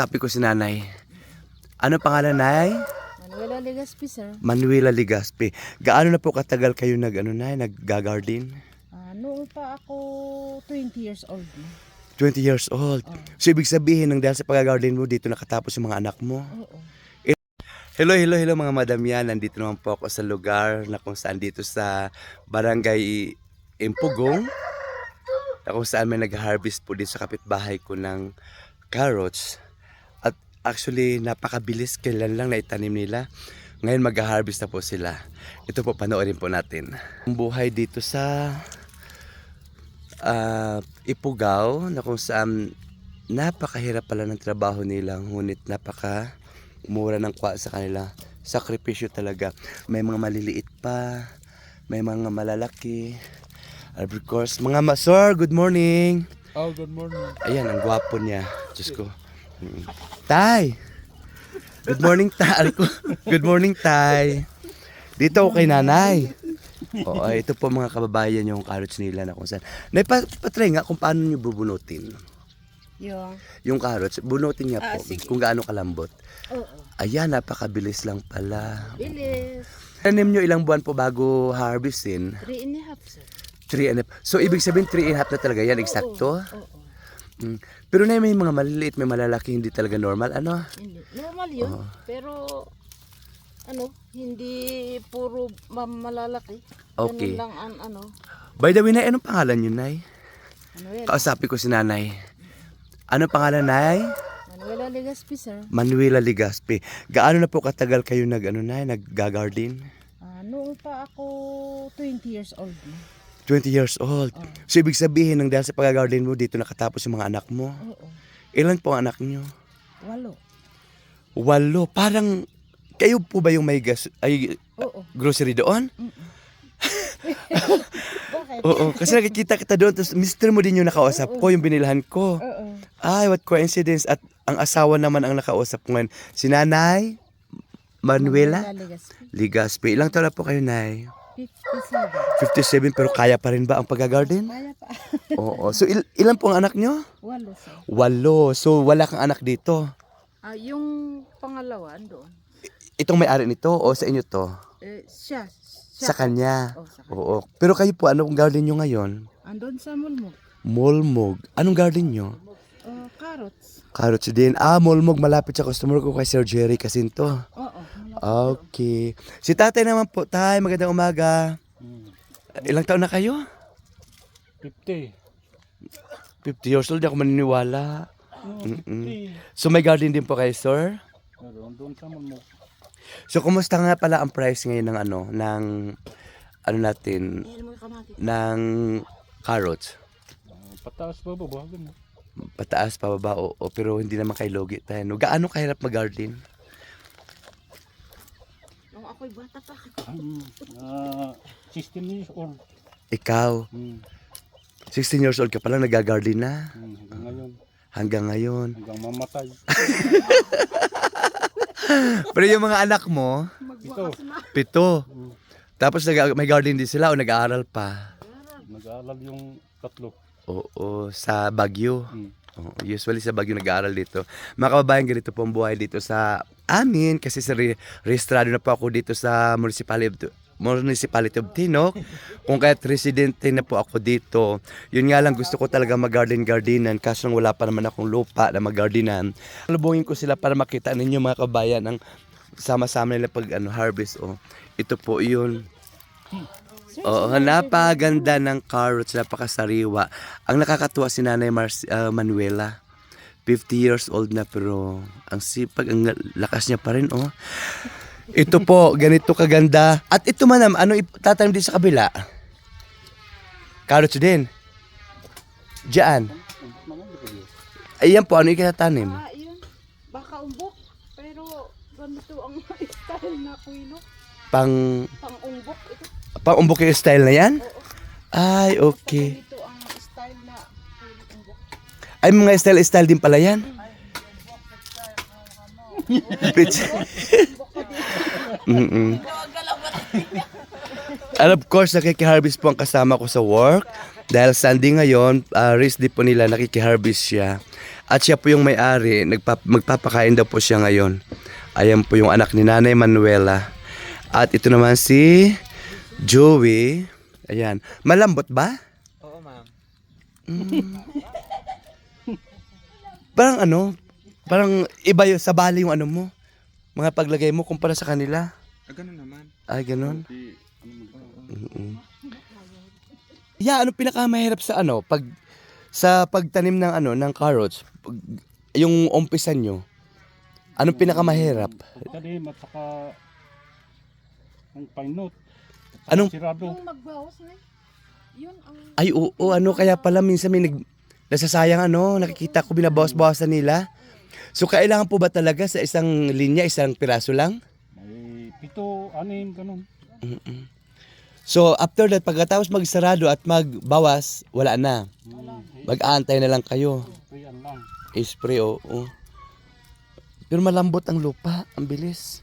Sabi ko si nanay, ano pangalan nay? Manuela Legaspi, sir. Manuela Ligaspi. Gaano na po katagal kayo nag ano nay, nag-garden? Ah, noong pa ako 20 years old. na. 20 years old. So ibig sabihin nang dahil sa pag-garden mo dito nakatapos yung mga anak mo. Oo. Hello, hello, hello mga madam yan. Nandito naman po ako sa lugar na kung saan dito sa Barangay Impugong. Na kung saan may nag-harvest po dito sa kapitbahay ko ng carrots. Actually, napakabilis kailan lang naitanim nila. Ngayon mag-harvest na po sila. Ito po, panoorin po natin. Ang buhay dito sa ah, Ipugaw na kung saan napakahirap pala ng trabaho nila. Ngunit napaka mura ng kwa sa kanila. Sakripisyo talaga. May mga maliliit pa, may mga malalaki. Of course, mga masor, good morning. Oh, good morning. Ayan, ang gwapo niya. Diyos ko. Tay! Good morning, Tay. Good morning, Tay. Dito ako kay nanay. Oo, ito po mga kababayan yung carrots nila na kung saan. Nay, pa, patry nga kung paano nyo bubunutin. Yung, Yung carrots, bunutin niya Ah, po sige. kung gaano kalambot. oo. Ayan, napakabilis lang pala. Bilis. Tanim nyo ilang buwan po bago harvestin? 3 and a half, sir. 3 and a half. So, ibig sabihin 3 and a half na talaga yan, eksakto? Oo. Mm. Pero na may mga maliliit, may malalaki, hindi talaga normal. Ano? Hindi. Normal yun. Oo. Pero, ano, hindi puro ma- malalaki. Okay. Ganun lang ang ano. By the way, Nay, anong pangalan nyo, Nay? Manuela. Kausapin ko si Nanay. Ano pangalan, Nay? Manuela Legaspi, sir. Manuela Ligaspi. Gaano na po katagal kayo nag, ano, Nay, nag-garden? Ah, noong pa ako 20 years old. na. 20 years old. Oo. So, ibig sabihin, nang dahil sa pag-garden mo, dito nakatapos yung mga anak mo. Oo. Ilan po ang anak nyo? Walo. Walo. Parang, kayo po ba yung may gas, ay, Oo. grocery doon? Bakit? Oo, kasi nakikita kita doon. Tapos, mister mo din yung nakausap ko, yung binilhan ko. Oo. Ay, what coincidence. At ang asawa naman ang nakausap ko ngayon. Si Nanay Manuela Legaspi. Ligaspi. Ilang taon na po kayo, Nay? 57. 57, pero kaya pa rin ba ang pag-garden? Kaya pa. Oo. So, il- ilan po ang anak nyo? Walo, sir. Walo. So, wala kang anak dito. Ah, yung pangalawa, doon. Itong may-ari nito o sa inyo to? Eh, siya. Sa siya kanya. Oh, sa kanya. Oo. Pero kayo po, anong garden nyo ngayon? Andun sa mulmog. Molmog. Anong garden nyo? Oh, carrots. Carrots din. Ah, molmog. Malapit sa customer ko kay Sir Jerry Casinto. Okay. Si tatay naman po. Tay, magandang umaga. Hmm. Ilang taon na kayo? 50. 50 years old. Di ako maniniwala. Oh, Mm-mm. So may garden din po kayo, sir? Meron doon sa mo. So kumusta nga pala ang price ngayon ng ano, ng ano natin, ng carrots? Uh, pataas pa ba? Bahagan mo. Pataas, pababa, oo, pero hindi naman kay logi tayo. No? Gaano kahirap mag-garden? Ako'y bata pa. Hmm. Ah, 16 years old. Ikaw, Hmm. 16 years old ka pala, nag-garden na. Hmm. Hanggang ngayon. Hanggang ngayon. Hanggang mamatay. Pero yung mga anak mo, Ito. pito. Hmm. Tapos nag- may garden din sila o nag-aaral pa. Nag-aalab yung tatlo. Oo, sa Baguio. Hmm. Oo, usually sa Baguio nag-aaral dito. Mga kababayan, ganito po ang buhay dito sa amin kasi sa re- rehistrado na po ako dito sa municipality municipality of Tinok. Kung kaya't residente na po ako dito. Yun nga lang gusto ko talaga mag-garden-gardenan kaso wala pa naman akong lupa na mag-gardenan. Lubungin ko sila para makita ninyo mga kabayan ang sama-sama nila pag ano, harvest. Oh. Ito po yun. Oo, napaganda ng carrots, napakasariwa. Ang nakakatuwa si Nanay Mar- ah, Manuela. 50 years old na pero ang sipag, ang lakas niya pa rin, oh. Ito po, ganito kaganda. At ito manam, ano itatanim din sa kabila? Carrots din. Diyan. Ayan po, ano ikatatanim? Ah, yun. Baka umbok. Pero ganito ang style na kuino. Pang, Pang umbok. Ito. Pang umbok yung style na yan? Ay, okay. Ganito ang style na umbok. Ay, mga style-style din pala yan. Mm-mm. And of course, nakikiharvest po ang kasama ko sa work. Dahil Sunday ngayon, uh, race day po nila, nakikiharvest siya. At siya po yung may-ari, nagpa- magpapakain daw po siya ngayon. Ayan po yung anak ni Nanay Manuela. At ito naman si Joey. Ayan. Malambot ba? Oo, ma'am. Parang ano, parang iba yung sa bali yung ano mo. Mga paglagay mo kumpara sa kanila. Ah, ganun naman. Ay, ganun. Di, ano Mm-mm. Yeah, ano pinakamahirap sa ano, pag sa pagtanim ng ano, ng carrots, pag, yung umpisan nyo, anong pinakamahirap? Pagtanim at saka ang painot. Anong- Sirado. Yung magbawas na yun ang Ay, oo, ano, kaya pala minsan may nag, nasasayang ano, nakikita ko binabawas-bawasan nila. So, kailangan po ba talaga sa isang linya, isang piraso lang? May pito, anim, ganun. Mm-mm. So, after that, pagkatapos magsarado at magbawas, wala na. Mag-aantay na lang kayo. Prayan lang. Spray, oo. Pero malambot ang lupa. Ang bilis.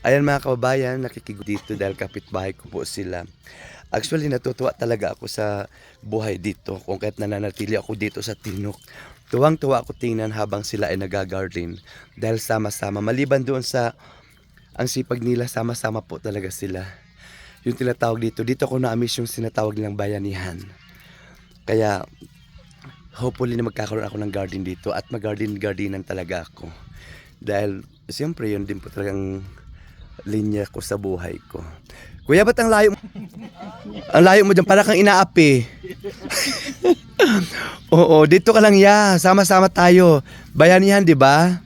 Ayan mga kababayan, nakikigo dito dahil kapitbahay ko po sila. Actually, natutuwa talaga ako sa buhay dito kung kahit nananatili ako dito sa Tinok. Tuwang-tuwa ako tingnan habang sila ay nagagarden dahil sama-sama. Maliban doon sa ang sipag nila, sama-sama po talaga sila. Yung tinatawag dito, dito ko na-amiss yung sinatawag nilang bayanihan. Kaya hopefully na magkakaroon ako ng garden dito at mag-garden-gardenan talaga ako. Dahil siyempre yun din po talagang linya ko sa buhay ko. Kuya, ba't ang layo mo? ang layo mo dyan, para kang inaapi. Oo, dito ka lang ya. Sama-sama tayo. Bayanihan, di ba?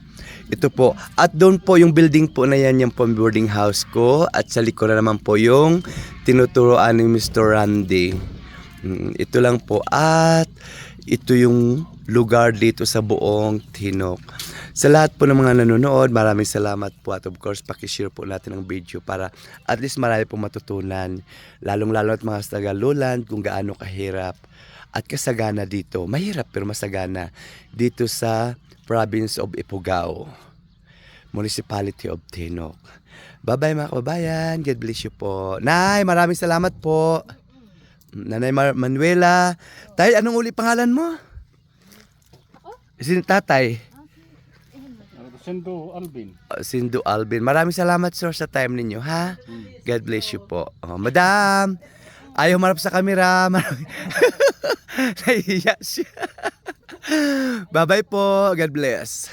Ito po. At doon po yung building po na yan, yung po boarding house ko. At sa likuran naman po yung tinuturoan ni Mr. Randy. Mm, ito lang po. At ito yung lugar dito sa buong Tinok. Sa lahat po ng mga nanonood, maraming salamat po at of course, pakishare po natin ang video para at least marami pong matutunan. Lalong-lalo at mga sa Tagaluland kung gaano kahirap at kasagana dito. Mahirap pero masagana dito sa province of Ifugao, Municipality of Tinok. Bye-bye mga kababayan. God bless you po. Nay, maraming salamat po. Nanay Mar- Manuela. Tay, anong uli pangalan mo? Si tatay. Rosendo Alvin. Uh, Sindu Alvin. Maraming salamat sir sa time ninyo ha. God bless you po. Oh, madam. Ayaw marap sa camera. Nahihiya siya. Bye-bye po. God bless.